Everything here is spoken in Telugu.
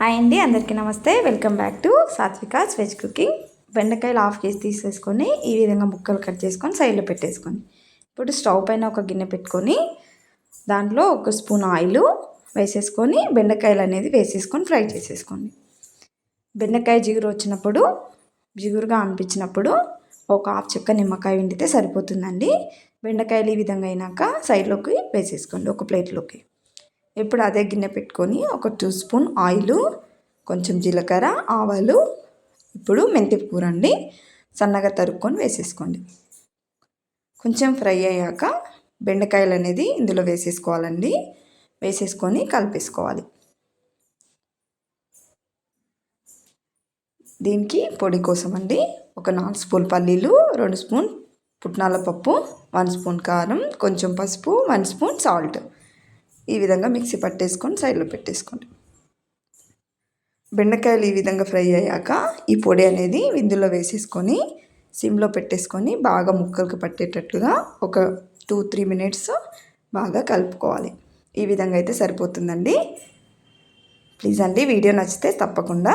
హాయ్ అండి అందరికీ నమస్తే. Welcome back to Satvika's veg cooking బెండకాయలు హాఫ్ కేజీ తీసేసుకొని ఈ విధంగా ముక్కలు కట్ చేసుకొని సైడ్లో పెట్టేసుకొని ఇప్పుడు స్టవ్ పైన ఒక గిన్నె పెట్టుకొని దాంట్లో ఒక స్పూన్ ఆయిల్ వేసేసుకొని బెండకాయలు అనేది వేసేసుకొని ఫ్రై చేసేసుకోండి. బెండకాయ జిగురు వచ్చినప్పుడు జిగురుగా అనిపించినప్పుడు ఒక హాఫ్ చెక్క నిమ్మకాయ వండితే సరిపోతుందండి. బెండకాయలు ఈ విధంగా అయినాక సైడ్లోకి వేసేసుకోండి ఒక ప్లేట్లోకి ఇప్పుడు అదే గిన్నె పెట్టుకొని ఒక టూ స్పూన్ ఆయిల్ కొంచెం జీలకర్ర ఆవాలు ఇప్పుడు మెంతి కూర అండి. సన్నగా తరుక్కొని వేసేసుకోండి. కొంచెం ఫ్రై అయ్యాక బెండకాయలు అనేది ఇందులో వేసేసుకోవాలండి. వేసేసుకొని కలిపేసుకోవాలి. దీనికి పొడి కోసం అండి ఒక నాలుగు స్పూన్ పల్లీలు రెండు స్పూన్ పుట్నాల పప్పు వన్ స్పూన్ కారం కొంచెం పసుపు వన్ స్పూన్ సాల్ట్. ఈ విధంగా మిక్సీ పట్టేసుకొని సైడ్లో పెట్టేసుకోండి. బెండకాయలు ఈ విధంగా ఫ్రై అయ్యాక ఈ పొడి అనేది విందులో వేసేసుకొని సిమ్లో పెట్టేసుకొని బాగా ముక్కలకు పట్టేటట్టుగా ఒక టూ త్రీ మినిట్స్ బాగా కలుపుకోవాలి. ఈ విధంగా అయితే సరిపోతుందండి. ప్లీజ్ అండి వీడియో నచ్చితే తప్పకుండా